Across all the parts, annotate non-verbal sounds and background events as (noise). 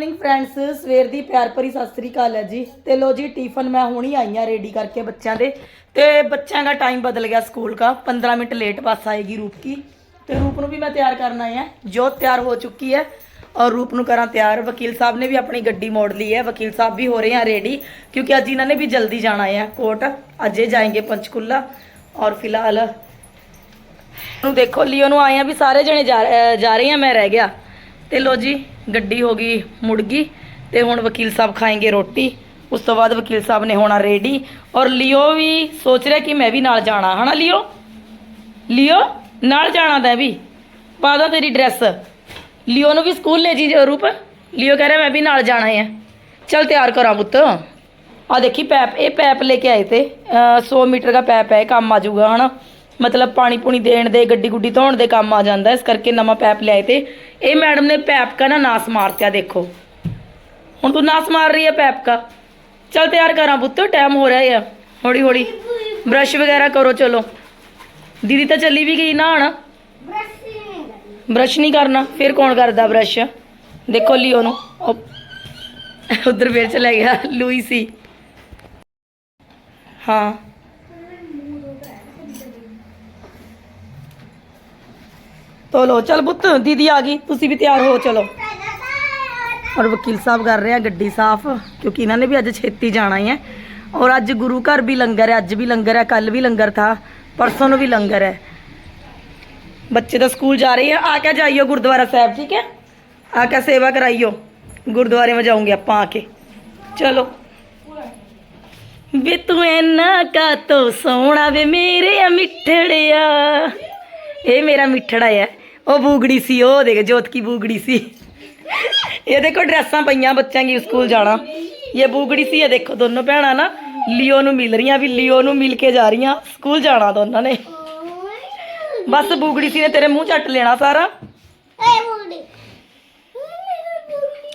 Morning friends ਸਵੇਰ ਦੀ ਪਿਆਰ ਭਰੀ ਸਤਿ ਸ੍ਰੀ ਅਕਾਲ ਹੈ ਜੀ। ਤੇ ਲੋ ਜੀ, ਟਿਫਨ ਮੈਂ ਹੁਣੀ ਆਈ ਆ ਰੈਡੀ ਕਰਕੇ ਬੱਚਿਆਂ ਦੇ। ਤੇ ਬੱਚਿਆਂ ਦਾ ਟਾਈਮ ਬਦਲ ਗਿਆ ਸਕੂਲ ਦਾ। 15 ਮਿੰਟ ਲੇਟ ਬੱਸ ਆਏਗੀ ਰੂਪ ਕੀ। ਤੇ ਰੂਪ ਨੂੰ ਵੀ ਮੈਂ ਤਿਆਰ ਕਰਨਾ ਹੈ। ਜੋ ਤਿਆਰ ਹੋ ਚੁੱਕੀ ਹੈ। ਔਰ ਰੂਪ ਨੂੰ ਕਰਾਂ ਤਿਆਰ। ਵਕੀਲ ਸਾਹਿਬ ਨੇ ਵੀ ਆਪਣੀ ਗੱਡੀ ਮੋੜ ਲਈ ਹੈ। ਵਕੀਲ ਸਾਹਿਬ ਵੀ ਹੋ ਰਹੇ ਆ ਰੈਡੀ ਕਿਉਂਕਿ ਅੱਜ ਇਹਨਾਂ ਨੇ ਵੀ ਜਲਦੀ ਜਾਣਾ ਹੈ ਕੋਰਟ। ਅੱਜ ਇਹ ਜਾਏंगे ਪੰਚਕੁਲਾ। ਔਰ ਫਿਲਹਾਲ ਨੂੰ ਦੇਖੋ ਲਿਓ ਨੂੰ ਆਏ ਆ ਵੀ ਸਾਰੇ ਜਣੇ ਜਾ ਜਾ ਰਹੇ ਆ ਮੈਂ ਰਹਿ ਗਿਆ। ਤੇ ਲੋ ਜੀ, ਗੱਡੀ ਹੋ ਗਈ, ਮੁੜ ਗਈ ਤੇ ਹੁਣ ਵਕੀਲ ਸਾਹਿਬ ਖਾਏਗੇ ਰੋਟੀ। ਉਸ ਤੋਂ ਬਾਅਦ ਵਕੀਲ ਸਾਹਿਬ ਨੇ ਹੋਣਾ ਰੈਡੀ ਔਰ ਲਿਓ ਵੀ ਸੋਚ ਰਿਹਾ ਕਿ ਮੈਂ ਵੀ ਨਾਲ ਜਾਣਾ, ਹਨਾ ਲਿਓ? ਲਿਓ, ਨਾਲ ਜਾਣਾ ਤਾਂ ਵੀ। ਪਾ ਦਾਂ ਤੇਰੀ ਡਰੈਸ। ਲਿਓ ਨੂੰ ਵੀ ਸਕੂਲ ਲੈ ਜੀ ਰੂਪ ਲਿਓ ਕਹਿ ਰਿਹਾ, ਮੈਂ ਵੀ ਨਾਲ ਜਾਣਾ ਹੈ। ਚਲ ਤਿਆਰ ਕਰਾਂ ਪੁੱਤ। ਆ ਦੇਖੀ ਪੈਪ, ਇਹ ਪੈਪ ਲੈ ਕੇ ਆਏ ਤੇ, ਅਹ 100 ਮੀਟਰ ਦਾ ਪੈਪ ਹੈ, ਇਹ ਕੰਮ ਆ ਜਾਊਗਾ, ਹਨਾ? ਮਤਲਬ ਪਾਣੀ ਪੂਣੀ ਦੇਣ ਦੇ, ਗੱਡੀ ਗੁੱਡੀ ਧੋਣ ਦੇ ਕੰਮ ਆ ਜਾਂਦਾ। ਇਸ ਕਰਕੇ ਨਵਾਂ ਪੈਪ ਲਿਆਏ ਤੇ ਇਹ ਮੈਡਮ ਨੇ ਪੈਪ ਕਾ ਨਾ ਨਾਸ ਮਾਰਤਿਆ, ਦੇਖੋ। ਹੁਣ ਤੂੰ ਨਾਸ ਮਾਰ ਰਹੀ ਹੈ ਪੈਪ ਕਾ। ਚਲ ਤਿਆਰ ਕਰਾਂ ਪੁੱਤ, ਟਾਈਮ ਹੋ ਰਿਹਾ ਹੈ ਹੌਲੀ ਹੌਲੀ ਬ੍ਰਸ਼ ਵਗੈਰਾ ਕਰੋ, ਚਲੋ। ਦੀਦੀ ਤਾਂ ਚੱਲੀ ਵੀ ਗਈ ਨਾ ਹਣ ਬ੍ਰਸ਼ ਨਹੀਂ ਕਰਨਾ, ਫਿਰ ਕੌਣ ਕਰਦਾ ਬ੍ਰਸ਼? ਦੇਖੋ ਲਿਓ ਨੂੰ ਉਧਰ ਫੇਰ ਚਲਾ ਗਿਆ, ਲੂਈ ਸੀ। ਹਾਂ। ਚਲੋ ਚਲ ਪੁੱਤ ਦੀਦੀ ਆ ਗਈ ਤੁਸੀਂ ਵੀ ਤਿਆਰ ਹੋ ਚਲੋ ਔਰ ਵਕੀਲ ਸਾਹਿਬ ਕਰ ਰਹੇ ਆ ਗੱਡੀ ਸਾਫ਼ ਕਿਉਂਕਿ ਇਹਨਾਂ ਨੇ ਵੀ ਅੱਜ ਛੇਤੀ ਜਾਣਾ ਹੀ ਹੈ ਔਰ ਅੱਜ ਗੁਰੂ ਘਰ ਵੀ ਲੰਗਰ ਹੈ ਅੱਜ ਵੀ ਲੰਗਰ ਹੈ ਕੱਲ ਵੀ ਲੰਗਰ ਥਾ ਪਰਸੋਂ ਨੂੰ ਵੀ ਲੰਗਰ ਹੈ ਬੱਚੇ ਤਾਂ ਸਕੂਲ जा रहे हैं आके जाइयो गुरुद्वारा साहब ठीक है आके सेवा कराइयो गुरुद्वारे में जाऊंगे ਆਪਾਂ आके ਚਲੋ ਵੇ ਤੂੰ ਐਨਾ ਕਾ ਤੋ ਸੋਹਣਾ ਵੇ ਮੇਰੇ ਆ ਮਿੱਠੜਿਆ ਇਹ ਮੇਰਾ ਮਿੱਠੜਾ ਹੈ ਉਹ ਬੂਗੜੀ ਸੀ ਉਹ ਦੇਖ ਜੋਤ ਕੀ ਬੂਗੜੀ ਸੀ। ਇਹ ਦੇਖੋ ਡਰੈਸਾਂ ਪਈਆਂ ਬੱਚਿਆਂ ਦੀ ਸਕੂਲ ਜਾਣਾ। ਇਹ ਬੂਗੜੀ ਸੀ ਇਹ ਦੇਖੋ ਦੋਨੋਂ ਭੈਣਾਂ ਨਾ ਲਿਓ ਨੂੰ ਮਿਲ ਰਹੀਆਂ ਵੀ ਲਿਓ ਨੂੰ ਮਿਲ ਕੇ ਜਾ ਰਹੀਆਂ ਸਕੂਲ ਜਾਣਾ ਦੋਨਾਂ ਨੇ। ਬਸ ਬੂਗੜੀ ਸੀ ਨੇ ਤੇਰੇ ਮੂੰਹ ਝੱਟ ਲੈਣਾ ਸਾਰਾ।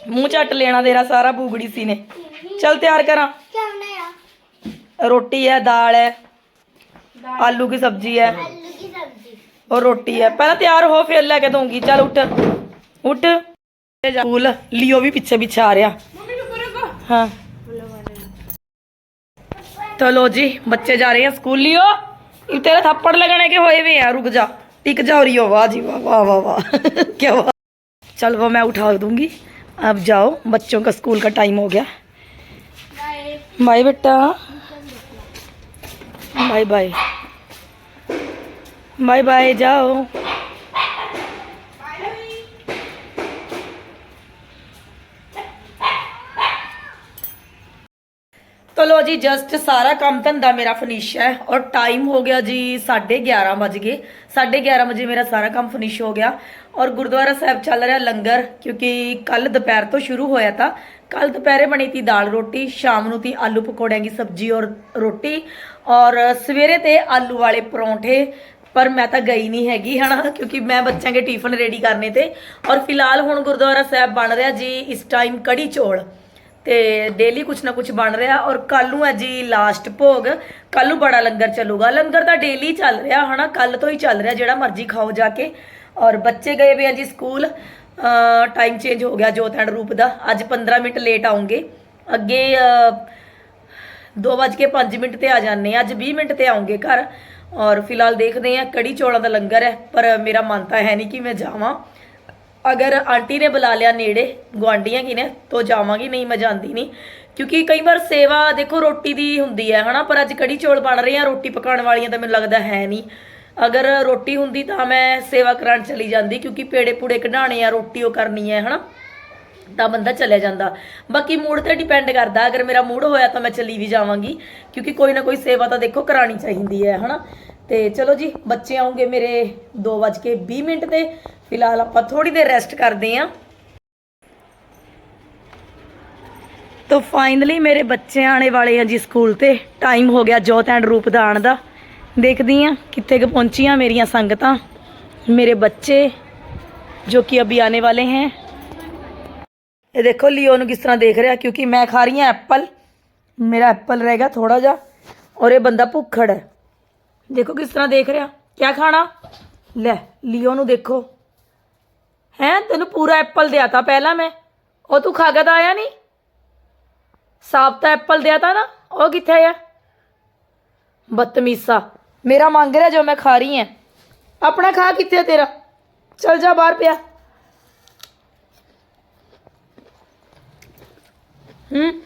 ਮੂੰਹ ਝੱਟ ਲੈਣਾ ਤੇਰਾ ਸਾਰਾ ਬੂਗੜੀ ਸੀ ਨੇ। ਚੱਲ ਤਿਆਰ ਕਰਾਂ। ਰੋਟੀ ਹੈ ਦਾਲ ਹੈ ਆਲੂ ਕੀ ਸਬਜ਼ੀ ਹੈ। और रोटी है। पहले तैयार हो, फिर लेके दूँगी। चल उठ उठ। स्कूल लियो भी पीछे पीछे आ रहा हाँ। तो लो जी, बच्चे जा रहे हैं स्कूल। लियो तेरे थप्पड़ लगाने के होए हुए हैं। रुक जा। टिक जा रही हो वाह जी, वाह वाह वाह वाह। (laughs) क्या वाह चल वो मैं उठा दूँगी। अब जाओ, बच्चों का स्कूल का टाइम हो गया। बाय बेटा। Bye bye. ਬਾਏ ਬਾਏ, ਜਾਓ। ਤੋ ਲੋ ਜੀ ਜਸਟ ਸਾਰਾ ਕੰਮ ਧੰਦਾ ਮੇਰਾ ਫਿਨਿਸ਼ ਹੈ ਔਰ ਟਾਈਮ ਹੋ ਗਿਆ ਜੀ 11:30 ਵਜ ਗਏ। 11:30 ਵਜੇ ਮੇਰਾ ਸਾਰਾ ਕੰਮ ਫਿਨਿਸ਼ ਹੋ ਗਿਆ। ਔਰ ਗੁਰਦੁਆਰਾ ਸਾਹਿਬ ਚੱਲ ਰਿਹਾ ਲੰਗਰ, ਕਿਉਂਕਿ ਕੱਲ ਦੁਪਹਿਰ ਤੋਂ ਸ਼ੁਰੂ ਹੋਇਆ ਤਾਂ। ਕੱਲ ਦੁਪਹਿਰੇ ਬਣੀ ਤੀ ਦਾਲ ਰੋਟੀ, ਸ਼ਾਮ ਨੂੰ ਤੀ ਆਲੂ ਪਕੌੜਿਆਂ ਦੀ ਸਬਜ਼ੀ ਔਰ ਰੋਟੀ। ਔਰ ਸਵੇਰੇ ਤੇ ਆਲੂ ਵਾਲੇ ਪਰੌਂਠੇ ਪਰ ਮੈਂ ਤਾਂ ਗਈ ਨਹੀਂ ਹੈਗੀ ਹਨਾ? ਕਿਉਂਕਿ ਮੈਂ ਬੱਚਿਆਂ ਦੇ ਟਿਫਨ ਰੈਡੀ ਕਰਨੇ ਤੇ। ਔਰ ਫਿਲਹਾਲ ਹੁਣ ਗੁਰਦੁਆਰਾ ਸਾਹਿਬ ਬਣ ਰਿਹਾ ਜੀ ਇਸ ਟਾਈਮ ਕੜੀ ਚੋਲ। ਤੇ ਡੇਲੀ ਕੁਛ ਨਾ ਕੁਛ ਬਣ ਰਿਹਾ ਔਰ ਕੱਲ ਨੂੰ ਹੈ ਜੀ ਲਾਸਟ ਭੋਗ। ਕੱਲ ਨੂੰ ਬੜਾ ਲੰਗਰ ਚੱਲੂਗਾ। ਲੰਗਰ ਤਾਂ ਡੇਲੀ ਚੱਲ ਰਿਹਾ ਹਨਾ? ਕੱਲ ਤੋਂ ਹੀ ਚੱਲ ਰਿਹਾ ਜਿਹੜਾ ਮਰਜ਼ੀ ਖਾਓ ਜਾ ਕੇ। ਔਰ ਬੱਚੇ ਗਏ ਵੀ ਆ ਜੀ ਸਕੂਲ। ਟਾਈਮ ਚੇਂਜ ਹੋ ਗਿਆ ਜੋਤ ਐਂਡ ਰੂਪ ਦਾ। ਅੱਜ 15 ਮਿੰਟ ਲੇਟ ਆਉਂਗੇ। ਅੱਗੇ ਅਹ, ਦੋ ਵੱਜ ਕੇ 5 ਮਿੰਟ ਤੇ ਆ ਜਾਂਦੇ ਅੱਜ 20 ਮਿੰਟ ਤੇ ਆਉਂਗੇ ਘਰ। ਔਰ ਫਿਲਹਾਲ ਦੇਖਦੇ ਆ ਕੜੀ ਚੌਲਾਂ ਦਾ ਲੰਗਰ ਹੈ, ਪਰ ਮੇਰਾ ਮਨ ਤਾਂ ਹੈ ਨਹੀਂ ਕਿ ਮੈਂ ਜਾਵਾਂ। ਅਗਰ ਆਂਟੀ ਨੇ ਬੁਲਾ ਲਿਆ ਨੇੜੇ, ਗੁਆਂਢੀਆਂ ਕੀ ਨੇ, ਤੋ ਜਾਵਾਂਗੀ, ਨਹੀਂ ਮੈਂ ਜਾਂਦੀ ਨਹੀਂ। ਕਿਉਂਕਿ ਕਈ ਵਾਰ ਸੇਵਾ ਦੇਖੋ ਰੋਟੀ ਦੀ ਹੁੰਦੀ ਹੈ, ਹਨਾ, ਪਰ ਅੱਜ ਕੜੀ ਚੌਲ ਬਣ ਰਹੇ ਆ, ਰੋਟੀ ਪਕਾਉਣ ਵਾਲੀਆਂ ਤਾਂ ਮੈਨੂੰ ਲੱਗਦਾ ਹੈ ਨਹੀਂ। ਅਗਰ ਰੋਟੀ ਹੁੰਦੀ ਤਾਂ ਮੈਂ ਸੇਵਾ ਕਰਾਉਣ ਚਲੀ ਜਾਂਦੀ, ਕਿਉਂਕਿ ਪੇੜੇ ਪੂੜੇ ਕਢਾਣੇ ਆ, ਰੋਟੀ ਉਹ ਕਰਨੀ ਹੈ, ਹਨਾ। ਤਾਂ ਬੰਦਾ ਚਲਿਆ ਜਾਂਦਾ। ਬਾਕੀ ਮੂਡ ਤੇ ਡਿਪੈਂਡ ਕਰਦਾ, ਅਗਰ ਮੇਰਾ ਮੂਡ ਹੋਇਆ ਤਾਂ ਮੈਂ ਚਲੀ ਵੀ ਜਾਵਾਂਗੀ, ਕਿਉਂਕਿ ਕੋਈ ਨਾ ਕੋਈ ਸੇਵਾ ਤਾਂ ਦੇਖੋ ਕਰਾਣੀ ਚਾਹੀਦੀ ਹੈ, ਹਨਾ। ਤੇ ਚਲੋ ਜੀ, ਬੱਚੇ ਆਉਂਗੇ ਮੇਰੇ 2:20 ਮਿੰਟ ਤੇ ਫਿਲਹਾਲ ਆਪਾਂ ਥੋੜੀ ਦੇਰ ਰੈਸਟ ਕਰਦੇ ਆਂ ਤੋ ਫਾਈਨਲੀ ਮੇਰੇ ਬੱਚੇ ਆਣੇ ਵਾਲੇ ਆ ਜੀ ਸਕੂਲ ਤੇ। ਟਾਈਮ ਹੋ ਗਿਆ ਜੋਤ ਐਂਡ ਰੂਪ ਦਾ ਆਣ ਦਾ। ਦੇਖਦੀ ਆ ਕਿੱਥੇ ਕੁ ਪਹੁੰਚੀਆਂ ਮੇਰੀਆਂ ਸੰਗਤਾਂ। ਮੇਰੇ ਬੱਚੇ, ਜੋ ਕਿ ਅਭੀ ਆने ਵਾਲੇ हैं ਇਹ ਦੇਖੋ ਲਿਓ ਨੂੰ ਕਿਸ ਤਰ੍ਹਾਂ ਦੇਖ ਰਿਹਾ, ਕਿਉਂਕਿ ਮੈਂ ਖਾ ਰਹੀ ਹਾਂ ਐਪਲ। ਮੇਰਾ ਐਪਲ ਰਹਿ ਗਿਆ ਥੋੜਾ ਜਿਹਾ, ਔਰ ਇਹ ਬੰਦਾ ਭੁੱਖੜ ਹੈ। ਦੇਖੋ ਕਿਸ ਤਰ੍ਹਾਂ ਦੇਖ ਰਿਹਾ। ਕਿਆ ਖਾਣਾ? ਲੈ, ਲਿਓ ਨੂੰ ਦੇਖੋ। ਹੈ, ਤੈਨੂੰ ਪੂਰਾ ਐਪਲ ਦਿਆ ਤਾ ਪਹਿਲਾਂ ਮੈਂ। ਉਹ ਤੂੰ ਖਾ ਕੇ ਤਾਂ ਆਇਆ ਨਹੀਂ। ਸਾਬਤਾ ਐਪਲ ਦਿਆ ਤਾਂ ਨਾ, ਉਹ ਕਿੱਥੇ ਆ? ਬਦਤਮੀਜ਼ਾ। ਮੇਰਾ ਮੰਗ ਰਿਹਾ ਜੋ ਮੈਂ ਖਾ ਰਹੀ ਹਾਂ ਆਪਣਾ ਖਾ ਕਿੱਥੇ ਤੇਰਾ? ਚਲ ਜਾ ਬਾਹਰ ਪਿਆ। ਹੂੰ।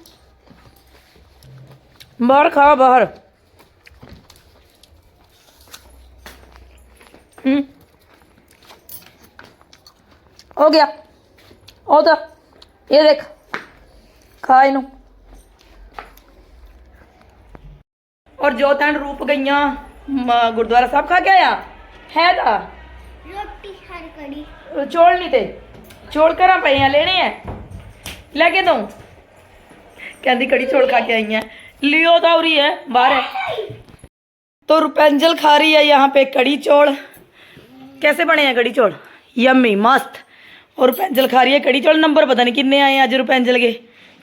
ਬਾਹਰ ਖਾ, ਬਾਹਰ। ਹੂੰ ਹੋ ਗਿਆ ਉਹ ਤਾਂ ਇਹ ਦੇਖ ਖਾ ਇਹਨੂੰ ਔਰ ਜੋ ਤੈਨ ਰੂਪ ਗਈਆਂ ਮ- ਗੁਰਦੁਆਰਾ ਸਾਹਿਬ ਖਾ ਕੇ ਆਇਆ ਹੈ ਤਾਂ ਰੋਟੀ ਹਰ ਕੜੀ ਚੋਲ ਨਹੀਂ ਤੇ ਚੋਲ ਕਰਾਂ ਪਏ ਆ ਲੈਣੇ ਆ ਲੈ ਕੇ ਦਊਂ ਕਹਿੰਦੀ ਕੜੀ ਚੋਲ ਖਾ के आई है लियो तो उरी है बाहर है तो रुपेंजल खा रही है यहाँ पे कड़ी चौल कैसे बने हैं कड़ी चौल? यम्मी मस्त। और पेंजल खा रही है कड़ी चौल। नंबर पता नहीं कितने आए हैं आज रुपेंजल के।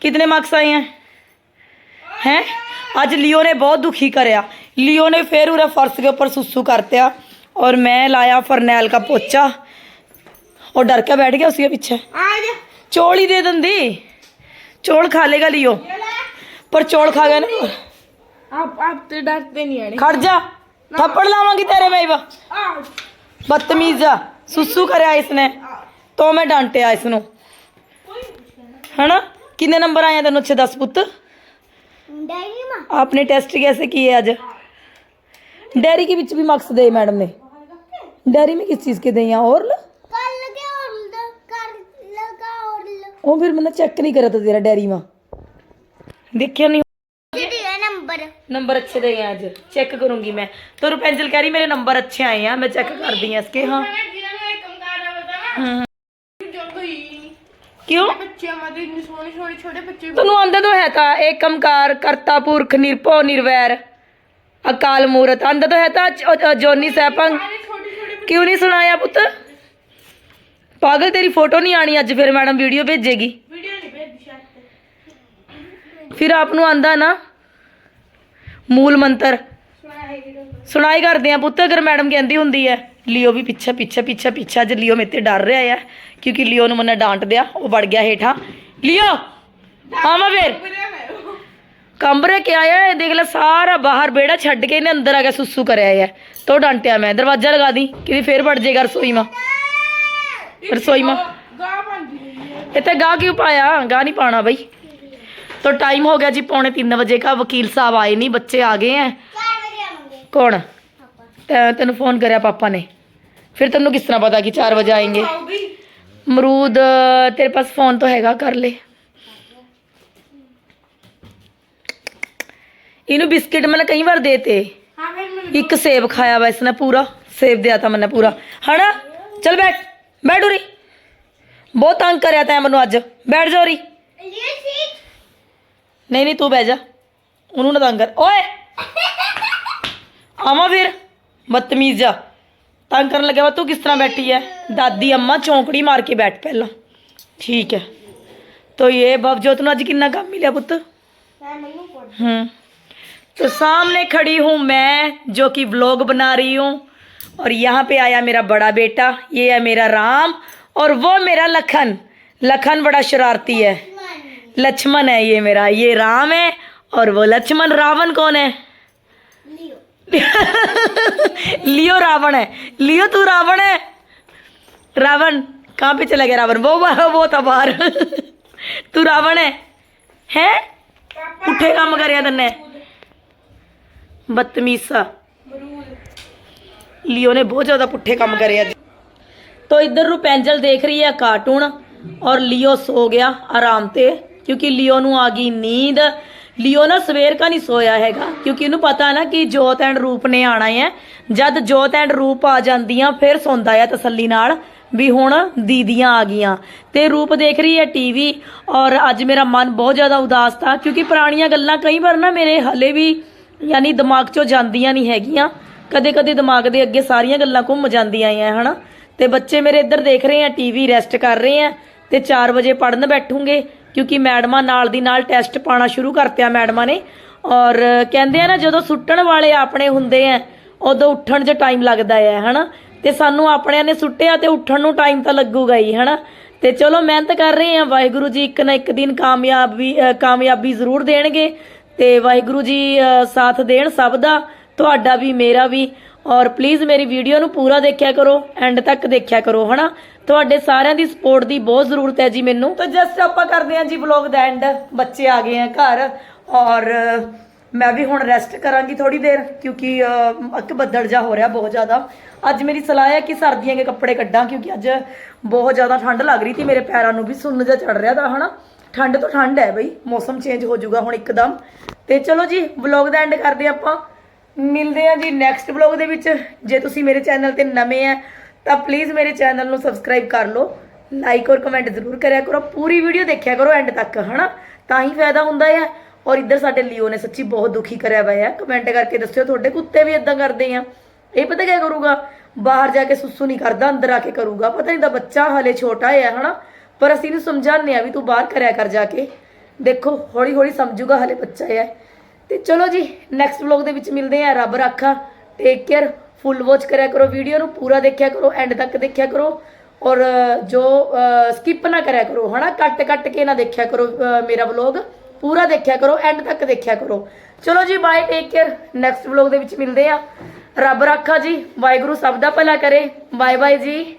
कितने मार्क्स आए हैं? हैं? आज लियो ने बहुत दुखी कराया। लियो ने फिर उरा फर्श के ऊपर सुसू कर दिया और मैं लाया फरनैल का पोचा। और डर के बैठ गया उसके पीछे। चौल ही दे दी चौल खा लेगा लियो। पर चौल खा गया ना। आप आप तो डरते नहीं खड़ जा। थप्पड़ लावांगी तेरे मैं ही बदतमीजा सुसु करया इसने तो मैं डांटिया इसनु हना कितने नंबर आए हैं तेन अच्छे दस पुत ਡੈਡੀ ਮਾ आपने टेस्ट कैसे किए आज डेयरी के बीच भी मार्क्स दे मैडम ने डेयरी में किस चीज़ के दे यहाँ और ला? ਕਰ ਲਗੇ ਔਰ ਕਰ ਲਗਾ ਔਰ वो फिर मैंने चेक नहीं करा था तेरा डेयरी में देखिए नहीं ਜਿਹੜੀ ਹੈ ਨੰਬਰ नंबर अच्छे दे हैं आज चेक करूंगी मैं तो रुपेंजल कह रही मेरे नंबर अच्छे आए हैं मैं चेक कर दी हैं इसके हाँ ਜਿਹਨਾਂ ਨੂੰ ਇਹ ਕੰਮ ਕਰਨਾ ਪਤਾ ਨਾ हम्म, ਜੋ ਕੋਈ क्यों ਬੱਚੇ ਮਦੇ ਇੰਨੇ ਸੋਹਣੇ ਸੋਹਣੇ ਛੋਟੇ ਬੱਚੇ तेन आंदा तो है था एकमकार करता पुरख निरभो निर्वैर अकाल मूरत आंदा तो है था ज- ज- जोनी सैपंग ਛੋਟੇ ਛੋਟੇ क्यों नहीं सुनाया पुत पागल तेरी फोटो नहीं आनी अज फिर मैडम वीडियो भेजेगी ਵੀਡੀਓ ਨਹੀਂ ਭੇਜੀ ਸ਼ਾਇਦ ਫਿਰ ਆਪ ਨੂੰ ਆਂਦਾ ਨਾ ਮੂਲ ਮੰਤਰ। ਸੁਣਾਈ ਕਰਦੇ ਆ ਪੁੱਤ ਅਗਰ ਮੈਡਮ ਕਹਿੰਦੀ ਹੁੰਦੀ ਹੈ ਲਿਓ ਵੀ ਪਿੱਛੇ ਪਿੱਛੇ ਪਿੱਛੇ ਪਿੱਛੇ ਅੱਜ ਲਿਓ ਮੇਤੇ ਡਰ ਰਿਹਾ ਹੈ ਕਿਉਂਕਿ ਲਿਓ ਨੂੰ ਮਨਾ ਡਾਂਟ ਦਿਆ ਉਹ ਵੜ ਗਿਆ ਹੇਠਾਂ। ਲਿਓ ਆਵਾ ਫੇਰ। ਕਮਰੇ ਕਿ ਆਇਆ ਇਹ ਦੇਖ ਲੈ ਸਾਰਾ ਬਾਹਰ ਬੇੜਾ ਛੱਡ ਕੇ ਇਹਨੇ ਅੰਦਰ ਆ ਕੇ ਸੁਸੂ ਕਰਿਆ ਹੈ ਤੋ ਡਾਂਟਿਆ ਮੈਂ ਦਰਵਾਜ਼ਾ ਲਗਾ ਦੀ ਕਿਤੇ ਫੇਰ ਵੜ ਜਾਏਗਾ ਰਸੋਈ ਮਾਂ। ਰਸੋਈ ਮਾਂ। ਗਾਹ ਪਾਉਂਦੀ ਇੱਥੇ ਗਾਹ ਕਿਉਂ ਪਾਇਆ? ਗਾਹ ਨਹੀਂ ਪਾਣਾ ਬਈ। तो टाइम हो गया जी पौने तीन बजे का वकील साहब आए नहीं बच्चे आ गए हैं कौन तेन फोन करा पापा ने फिर तेन किस तरह पता कि चार बजे आएंगे मरूद तेरे पास फोन तो हैगा कर ले ਇਹਨੂੰ ਬਿਸਕਿਟ ਮੈਂ ਕਈ ਵਾਰ ਦੇਤੇ ਇੱਕ ਸੇਬ ਖਾਇਆ ਵਾ ਇਸਨੇ ਪੂਰਾ ਸੇਬ ਦਿਆ ਤਾਂ ਮੈਨੇ ਪੂਰਾ ਹਣਾ ਚਲ ਬੈਠ ਬੈਠ ਉਰੀ ਬਹੁਤ ਤੰਗ ਕਰਿਆ ਤੈਂ ਮੈਨੂੰ ਅੱਜ ਬੈਠ ਜਾ ਉਰੀ ਨਹੀਂ ਨਹੀਂ ਤੂੰ ਬਹਿ ਜਾ ਉਹਨੂੰ ਨਾ ਤੰਗ ਕਰ ਓਏ ਆਵਾਂ ਫਿਰ ਬਦਤਮੀਜ਼ ਜਾ ਤੰਗ ਕਰਨ ਲੱਗਿਆ ਵਾ ਤੂੰ ਕਿਸ ਤਰ੍ਹਾਂ ਬੈਠੀ ਹੈ ਦਾਦੀ ਅੰਮਾ ਚੌਂਕੜੀ ਮਾਰ ਕੇ ਬੈਠ ਪਹਿਲਾਂ ਠੀਕ ਹੈ तो ये भवजोत ਨੂੰ ਅੱਜ ਕਿੰਨਾ ਕੰਮ ਮਿਲਿਆ ਪੁੱਤ ਮੈਂ ਮੈਨੂੰ ਕੋਲ हम्म तो सामने खड़ी हूँ मैं जो कि व्लॉग बना रही हूँ और यहाँ पे आया मेरा बड़ा बेटा ये है मेरा राम और वो मेरा लखन लखन बड़ा शरारती है लक्ष्मण है ये मेरा ये राम है और वो लक्ष्मण रावण कौन है? लियो। (laughs) रावण है। लियो तू रावण है? रावण कहाँ पे चला गया रावण? वो वो था बाहर। (laughs) तू रावण है? हैं? उठे काम कर तेने बदतमीसा लियो ने बहुत ज़्यादा पुठे काम करे तो इधर रूपेंजल देख रही है कार्टून और लियो सो गया आराम से। ਕਿਉਂਕਿ ਲਿਓ ਨੂੰ ਆ ਗਈ ਨੀਂਦ। ਲਿਓ ਨਾ ਸਵੇਰ ਕਾ ਨਹੀਂ ਸੋਇਆ ਹੈਗਾ, ਕਿਉਂਕਿ ਇਹਨੂੰ ਪਤਾ ਨਾ ਕਿ ਜੋਤ ਐਂਡ ਰੂਪ ਨੇ ਆਣਾ ਹੈ ਜਦ ਜੋਤ ਐਂਡ ਰੂਪ ਆ ਜਾਂਦੀਆਂ, ਫਿਰ ਸੌਂਦਾ ਹੈ ਤਸੱਲੀ ਨਾਲ ਵੀ ਹੁਣ ਦੀਦੀਆਂ ਆ ਗਈਆਂ। ਤੇ ਰੂਪ ਦੇਖ ਰਹੀ ਹੈ ਟੀਵੀ, ਔਰ ਅੱਜ ਮੇਰਾ ਮਨ ਬਹੁਤ ਜ਼ਿਆਦਾ ਉਦਾਸ ਥਾ, ਕਿਉਂਕਿ ਪੁਰਾਣੀਆਂ ਗੱਲਾਂ ਕਈ ਵਾਰ ਨਾ ਮੇਰੇ ਹਲੇ ਵੀ ਯਾਨੀ ਦਿਮਾਗ 'ਚੋਂ ਜਾਂਦੀਆਂ ਨਹੀਂ ਹੈਗੀਆਂ। ਕਦੇ ਕਦੇ ਦਿਮਾਗ ਦੇ ਅੱਗੇ ਸਾਰੀਆਂ ਗੱਲਾਂ ਘੁੰਮ ਜਾਂਦੀਆਂ ਆ, ਹਨਾ? ਤੇ ਬੱਚੇ ਮੇਰੇ ਇੱਧਰ ਦੇਖ ਰਹੇ ਆ, ਟੀਵੀ ਰੈਸਟ ਕਰ ਰਹੇ ਆ, ਤੇ 4 ਵਜੇ ਪੜਨ ਬੈਠੂਗੇ। ਕਿਉਂਕਿ ਮੈਡਮਾਂ ਨਾਲ ਦੀ ਨਾਲ ਟੈਸਟ ਪਾਣਾ ਸ਼ੁਰੂ ਕਰਤਿਆ ਮੈਡਮਾਂ ਨੇ। ਔਰ ਕਹਿੰਦੇ ਆ ਨਾ ਜਦੋਂ ਸੁੱਟਣ ਵਾਲੇ ਆਪਣੇ ਹੁੰਦੇ ਆ ਉਦੋਂ ਉੱਠਣ 'ਚ ਟਾਈਮ ਲੱਗਦਾ ਹੈ ਹਨਾ? ਤੇ ਸਾਨੂੰ ਆਪਣਿਆਂ ਨੇ ਸੁੱਟਿਆ ਤੇ ਉੱਠਣ ਨੂੰ ਟਾਈਮ ਤਾਂ ਲੱਗੂਗਾ ਹੀ ਹਨਾ? ਤੇ ਚਲੋ ਮਿਹਨਤ ਕਰ ਰਹੇ ਆ। ਵਾਹਿਗੁਰੂ ਜੀ ਇੱਕ ਨਾ ਇੱਕ ਦਿਨ ਕਾਮਯਾਬੀ ਅ, ਕਾਮਯਾਬੀ ਜ਼ਰੂਰ ਦੇਣਗੇ। ਤੇ ਵਾਹਿਗੁਰੂ ਜੀ ਸਾਥ ਦੇਣ ਸਭ ਦਾ ਤੁਹਾਡਾ ਵੀ ਮੇਰਾ ਵੀ। ਔਰ ਪਲੀਜ਼ ਮੇਰੀ ਵੀਡੀਓ ਨੂੰ ਪੂਰਾ ਦੇਖਿਆ ਕਰੋ ਐਂਡ ਤੱਕ ਦੇਖਿਆ ਕਰੋ, ਹਨਾ? ਤੁਹਾਡੇ ਸਾਰਿਆਂ ਦੀ ਸਪੋਰਟ ਦੀ ਬਹੁਤ ਜ਼ਰੂਰਤ ਹੈ ਜੀ ਮੈਨੂੰ। ਤਾਂ ਜਸਟ ਆਪਾਂ ਕਰਦੇ ਹਾਂ ਜੀ ਵਲੌਗ ਦਾ ਐਂਡ ਬੱਚੇ ਆ ਗਏ ਆ ਘਰ, ਔਰ ਮੈਂ ਵੀ ਹੁਣ ਰੈਸਟ ਕਰਾਂਗੀ ਥੋੜੀ ਦੇਰ, ਕਿਉਂਕਿ ਅੱਕ ਬੱਦਲ ਜਾ ਹੋ ਰਿਹਾ ਬਹੁਤ ਜ਼ਿਆਦਾ। ਅੱਜ ਮੇਰੀ ਸਲਾਹ ਹੈ ਕਿ ਸਰਦੀਆਂ ਦੇ ਕੱਪੜੇ ਕੱਢਾਂ, ਕਿਉਂਕਿ ਅੱਜ ਬਹੁਤ ਜ਼ਿਆਦਾ ਠੰਡ ਲੱਗ ਰਹੀ ਸੀ, ਮੇਰੇ ਪੈਰਾਂ ਨੂੰ ਵੀ ਸੁੰਨ ਜਿਹਾ ਚੜ ਰਿਹਾ ਦਾ ਹਨਾ? ਠੰਡ ਤੋਂ ਠੰਡ ਹੈ ਬਈ, ਮੌਸਮ ਚੇਂਜ ਹੋ ਜਾਊਗਾ ਹੁਣ ਇੱਕਦਮ। ਤੇ ਚਲੋ ਜੀ ਵਲੌਗ ਦਾ ਐਂਡ ਕਰਦੇ ਆਪਾਂ। ਮਿਲਦੇ ਆ ਜੀ ਨੈਕਸਟ ਵਲੌਗ ਦੇ ਵਿੱਚ। ਜੇ ਤੁਸੀਂ ਮੇਰੇ ਚੈਨਲ ਤੇ ਨਵੇਂ ਆ, ਤਾਂ ਪਲੀਜ਼ ਮੇਰੇ ਚੈਨਲ ਨੂੰ ਸਬਸਕ੍ਰਾਈਬ ਕਰ ਲਓ। ਲਾਈਕ ਔਰ ਕਮੈਂਟ ਜ਼ਰੂਰ ਕਰਿਆ ਕਰੋ। ਪੂਰੀ ਵੀਡੀਓ ਦੇਖਿਆ ਕਰੋ ਐਂਡ ਤੱਕ, ਹਨਾ? ਤਾਂ ਹੀ ਫਾਇਦਾ ਹੁੰਦਾ ਹੈ ਔਰ ਇੱਧਰ ਸਾਡੇ ਲਿਓ ਨੇ ਸੱਚੀ ਬਹੁਤ ਦੁਖੀ ਕਰਿਆ ਹੋਇਆ ਹੈ ਕਮੈਂਟ ਕਰਕੇ ਦੱਸਿਓ, ਤੁਹਾਡੇ ਕੁੱਤੇ ਵੀ ਇਦਾਂ ਕਰਦੇ ਆ। ਇਹ ਪਤਾ ਕਿਆ ਕਰੂਗਾ? ਬਾਹਰ ਜਾ ਕੇ ਸੁਸੂ ਨਹੀਂ ਕਰਦਾ, ਅੰਦਰ ਆ ਕੇ ਕਰੂਗਾ। ਪਤਾ ਨਹੀਂ ਤਾਂ ਬੱਚਾ ਹਲੇ ਛੋਟਾ ਹੈ ਹਨਾ? ਪਰ ਅਸੀਂ ਨੂੰ ਸਮਝਾਉਂਦੇ ਆ ਵੀ ਤੂੰ ਬਾਹਰ ਕਰਿਆ ਕਰ ਜਾ ਕੇ। ਦੇਖੋ ਹੌਲੀ ਹੌਲੀ ਸਮਝੂਗਾ ਹਲੇ ਬੱਚਾ ਹੈ ਤੇ ਚਲੋ ਜੀ ਨੈਕਸਟ ਵਲੌਗ ਦੇ ਵਿੱਚ ਮਿਲਦੇ ਆ ਰੱਬ ਰਾਖਾ ਟੇਕ ਕੇਅਰ ਫੁੱਲ ਵਾਚ ਕਰਿਆ ਕਰੋ ਵੀਡੀਓ ਨੂੰ, ਪੂਰਾ ਦੇਖਿਆ ਕਰੋ ਐਂਡ ਤੱਕ ਦੇਖਿਆ ਕਰੋ। ਔਰ, ਜੋ ਸਕਿਪ ਨਾ ਕਰਿਆ ਕਰੋ, ਹਨਾ? ਕੱਟ ਕੱਟ ਕੇ ਨਾ ਦੇਖਿਆ ਕਰੋ ਮੇਰਾ ਵਲੌਗ ਪੂਰਾ ਦੇਖਿਆ ਕਰੋ ਐਂਡ ਤੱਕ ਦੇਖਿਆ ਕਰੋ। ਚਲੋ ਜੀ bye take care next vlog ਦੇ ਵਿੱਚ ਮਿਲਦੇ ਆ ਰੱਬ ਰਾਖਾ ਜੀ, ਵਾਹਿਗੁਰੂ ਸਭ ਦਾ ਭਲਾ ਕਰੇ। ਬਾਏ ਬਾਏ ਜੀ।